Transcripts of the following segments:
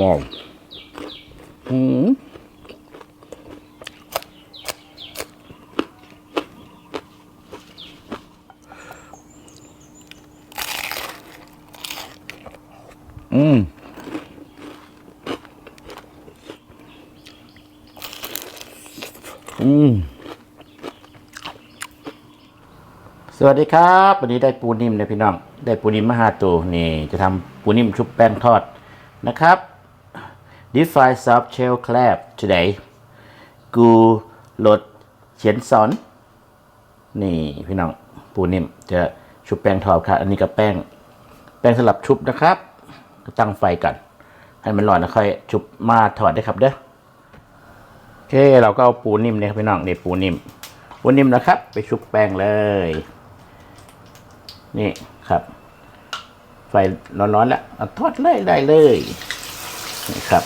มองอืมอืมอืมสวัสดีครับวันนี้ได้ปูนิ่มเนะพี่น้อง ได้ปูนิ่มมาหาตัวนี่ จะทำปูนิ่มชุบแป้งทอดนะครับ Deep Fry Soft Shell Crab today กูรสเฉียนซอน นี่พี่น้อง ปูนิ่ม จะชุบแป้งทอดครับ อันนี้ก็แป้ง แป้งสำหรับชุบนะครับ ก็ตั้งไฟก่อนให้มันร้อนแล้วค่อยชุบมาทอดได้ครับเด้อโอเค เราก็เอาปูนิ่มเนี่ยครับพี่น้องนี่ปูนิ่ม ปูนิ่มนะครับ ไปชุบแป้งเลย นี่ครับ ไฟร้อนๆแล้วเอาทอดเลยได้เลย นี่ครับ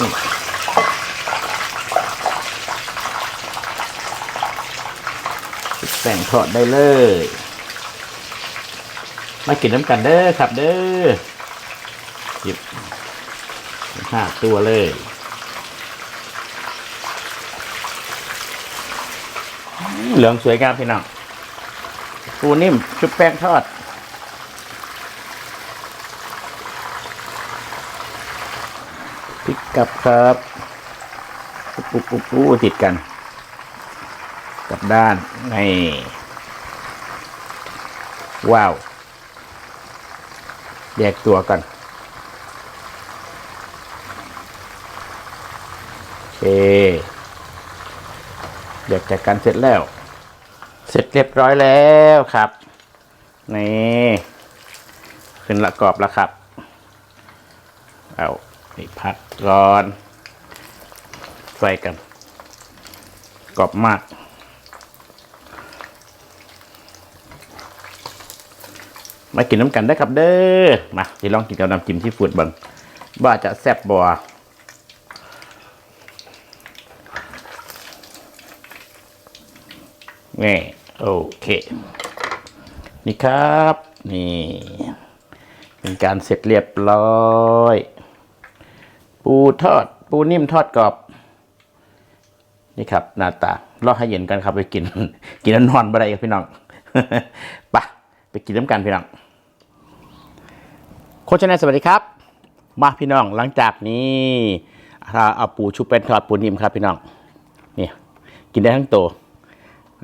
นี่ชุบแป้งทอดได้เลย มากินน้ำกันเด้อครับเด้อหยิบห้าตัวเลยเหลืองสวยงามพี่น้องปูนิ่มชุบแป้งทอด พริกกับครับปุ๊บปุ๊บปุ๊บปุ๊บติดกัน กับด้านนี่ว้าวแยกตัวกันโอเคแยกจากกันเสร็จแล้ว เสร็จเรียบร้อยแล้วครับ นี่ ขึ้นละกรอบแล้วครับ เอา นี่พักก่อนไฟกัน กรอบมาก มากินน้ำกันได้ครับเด้อ มาจะลองกินกับน้ำจิ้มที่ฟูดบังว่าจะแซ่บบัวนี่โอเค นี่ครับ นี่ เป็นการเสร็จเรียบร้อย ปูทอด ปูนิ่มทอดกรอบ นี่ครับ หน้าตารอให้เย็นกันครับไปกิน กินแล้วนอนบ่ได้ครับพี่น้องไปไปกินน้ำกันพี่น้องโคชแนลสวัสดีครับ มาพี่น้องหลังจากนี้ถ้าเอาปูชุบเป็นทอดปูนิ่มครับพี่น้องนี่กินได้ทั้งตัว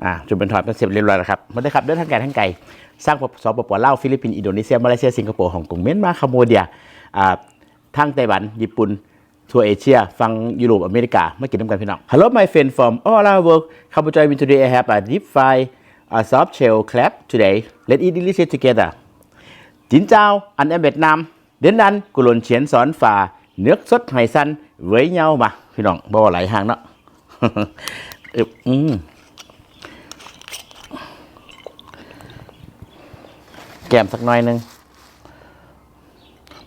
อ่าจุดเป็นถอดเป็นเสร็จเรียบร้อยแล้วครับมาได้ครับเดินทางไกลทางไกลสร้างสปปลาวฟิลิปปินส์อินโดนีเซียมาเลเซียสิงคโปร์ฮ่องกงเมียนมาคัมโบเดียอ่า ทางไต้หวัน ญี่ปุ่นทั่วเอเชีย ฟังยุโรปอเมริกามากินน้ำกันพี่น้อง Hello my friend from all around world Come join me today I have a deep fry a soft shell crab today let's eat delicious together จินเจ้าอันแอเวียดนามเดินนันกุหลนเฉียนสอนฝ่าเนื้อสดไหสันไว้เงามาพี่น้องบ่าหลายหางเนาะอืมแกมสักหน่อยนึง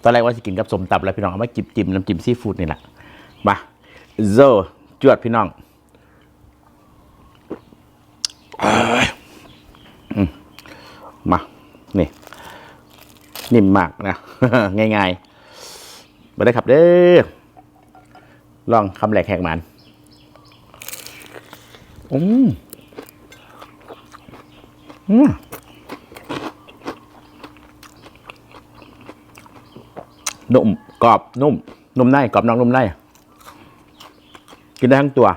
ตอนแรกว่าจะกินกับสมตับแล้วพี่น้องเอามาจิบจิมน้ำจิ้มซีฟู้ดนี่แหละมาโซจวดพี่น้องอ้ายอืมมา นี่ นิ่มมากนะ ง่ายๆมาได้ครับเด้อลองคำแหลกแหกมันอืมอืม นุ่มกรอบนุ่ม นุ่มในกรอบนอกนุ่มในกินได้ทั้งตัว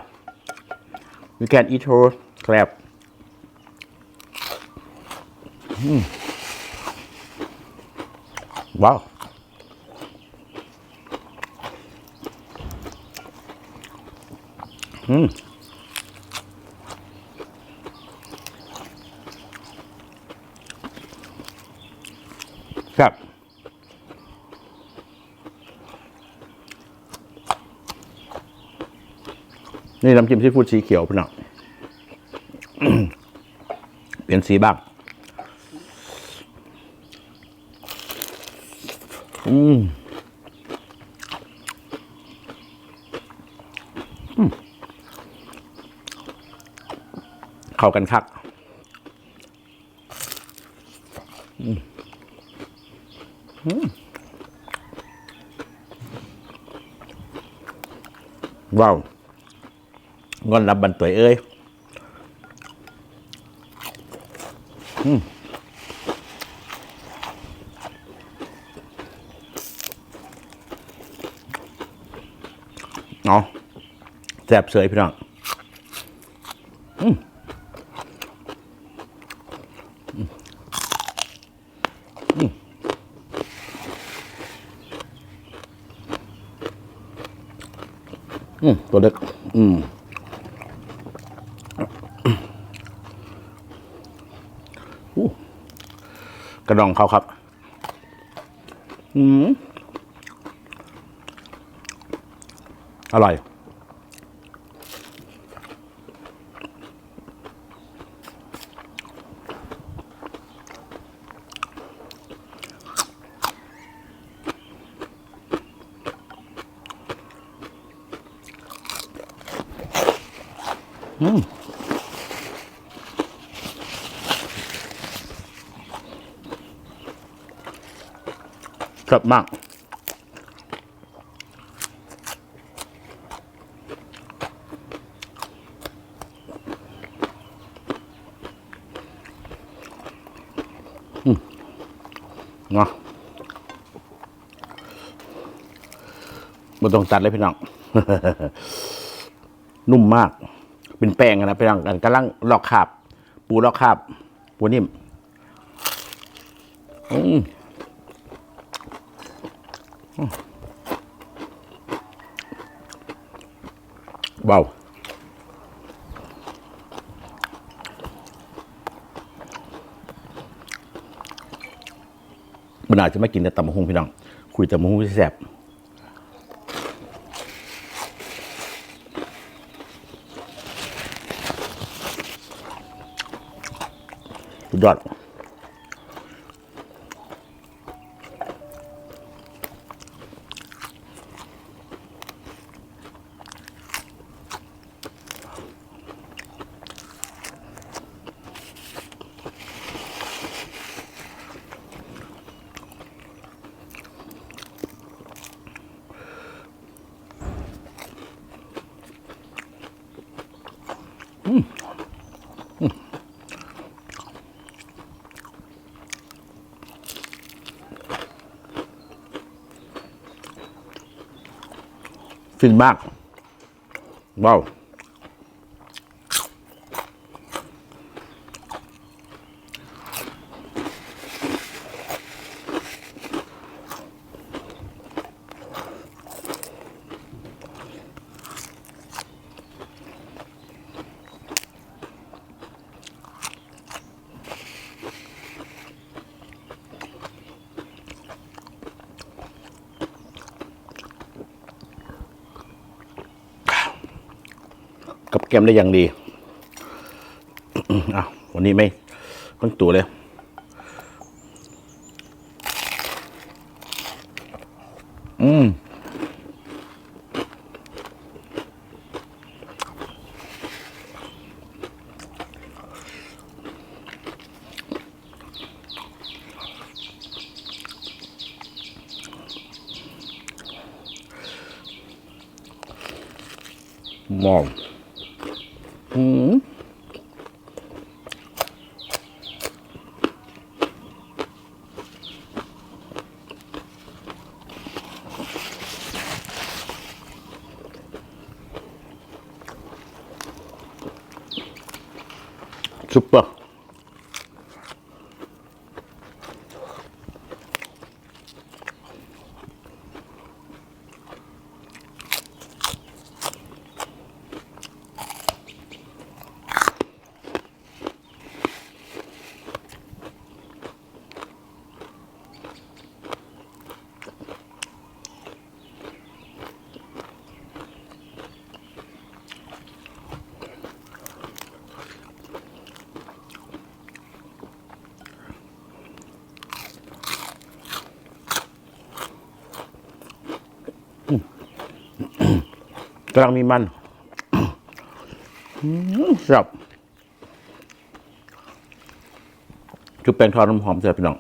you can eat whole crab ว้าว อืมครับ นี่น้ำจิ้มซีฟู้ดสีเขียวพี่น้องเปลี่ยนสีบ้างอืมเข้ากันคักอืว้าว งอนรับบันตัวเอ้ยอืมเอาแซ่บเสยพี่น้องอืมอืมอืมอืมตัวเล็ก อืมอู้ก ระดองเขาครับ อืมอร่อย กรอบมากอืมเนาะไม่ต้องตัดเลยพี่น้อง นุ่มมาก เป็นแป้งนะพี่น้องกันกำลังลอกคาบ ปูลอกคาบ ปูนิ่ม อืม เบามันอาจจะไม่กินแต่ตำมะฮุงพี่น้อง คุยแต่มะฮุงที่แสบสุดยอด ฟินมากว้าว แกมได้อย่างดีอะวันนี้ไม่ต้องตัวเลยอืมมอม อืมซุ กำลังมีมันสับจุ๊บแป้งทอดน้ำหอมเสียพี่น้อง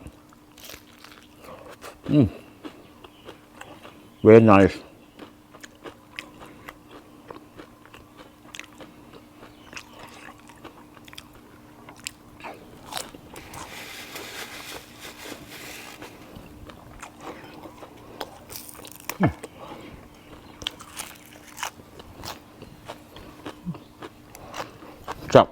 very nice จับ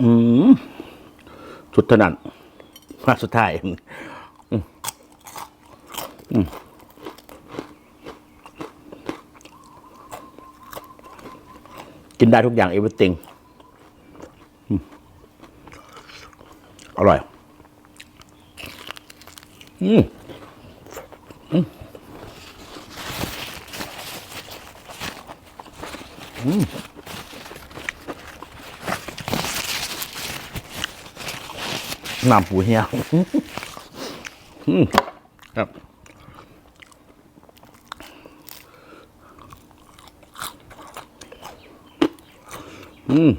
อืม สุดเท่านั้นมาสุดท้ายกินได้ทุกอย่าง everything อืมอร่อย อืมอืม น้ำปูเฮียอืมครับอืม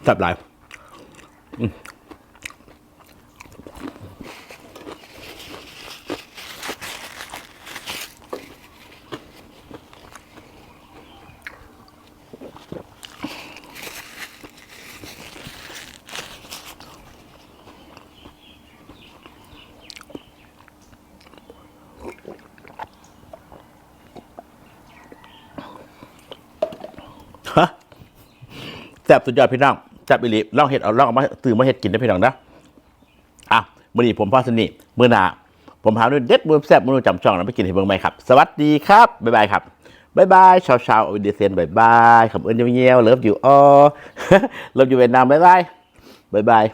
จั บหลายฮะแซ่บสุดยอดพี่น้อง แซ่บอีหลีลองเห็ดเอาลองเอามาตื่นมาเห็ดกินได้พี่น้องนะอะมื่อนี้ผมพ่อสนิมื้อหนาผมหาด้วยเด็ดมือแซ่บมือจำช่องแล้วไปกินเห็ดเมืองไหมครับ สวัสดีครับ บ๊ายบายครับ บ๊ายบายชาวชาวอินเดเซนบ๊ายบายคำเอิญเยี่ยวเลิฟอยู่อ๋อเลิฟอยู่เวียดนามบ๊ายบายบ๊ายบาย